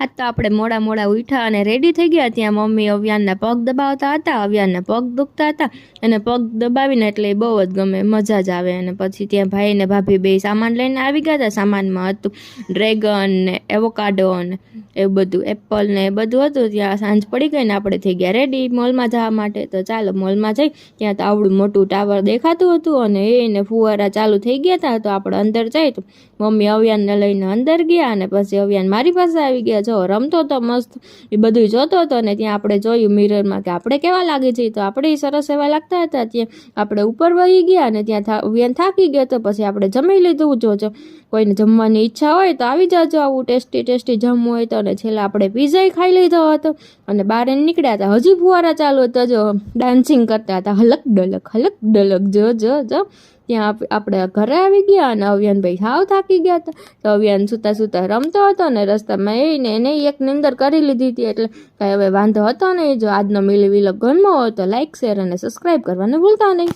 આજ તો આપણે મોડા મોડા ઉઠ્યા અને રેડી થઈ ગયા. ત્યાં મમ્મી અવ્યાનના પગ દબાવતા હતા, અવ્યાનના પગ દુખતા હતા અને પગ દબાવીને એટલે બહુ જ ગમે, મજા જ આવે. અને પછી ત્યાં ભાઈ ને ભાભી બે સામાન લઈને આવી ગયા હતા. સામાનમાં હતું ડ્રેગન ને એવોકાડો ને એવું બધું, એપલ ને એ બધું હતું. ત્યાં સાંજ પડી ગઈ ને આપણે થઈ ગયા રેડી મોલમાં જવા માટે. તો ચાલો મોલમાં જઈ, ત્યાં તો આવડું મોટું ટાવર દેખાતું હતું અને એને ફુવારા ચાલુ થઈ ગયા હતા. તો આપણે અંદર જઈ તો મમ્મી અવ્યાનને લઈને અંદર ગયા અને પછી અવ્યાન મારી પાસે આવી ગયા. જો રમતો તો મસ્ત એ બધું જોતો હતો ને ત્યાં આપણે જોયું મિરરમાં કે આપણે કેવા લાગે છે તો આપણે સરસ એવા લાગતા હતા. ત્યાં આપણે ઉપર વહી ગયા અને ત્યાં વ્યન થાકી ગયો તો પછી આપણે જમી લીધું જોજો કોઈને જમવાની ઈચ્છા હોય તો આવી જાજો આવું ટેસ્ટી ટેસ્ટી જમવું હોય તો. અને છેલ્લે આપણે પીઝાય ખાઈ લીધો હતો અને બહાર નીકળ્યા હતા. હજી ફુવારા ચાલુ હતા જો ડાન્સિંગ કરતા હતા. હલક ડલક હલક ડલક, જો જો જો. ત્યાં આપણે ઘરે આવી ગયા અને અવ્યાનભાઈ સાવ થાકી ગયા હતા. તો અવ્યાન સૂતા સૂતા રમતો હતો ને રસ્તામાં એને એને એક નિંદર કરી લીધી હતી એટલે કાંઈ હવે વાંધો હતો નહીં. જો આજનો મિલી વિલો ગમો હોય તો લાઇક શેર અને સબસ્ક્રાઈબ કરવાનું ભૂલતા નહીં.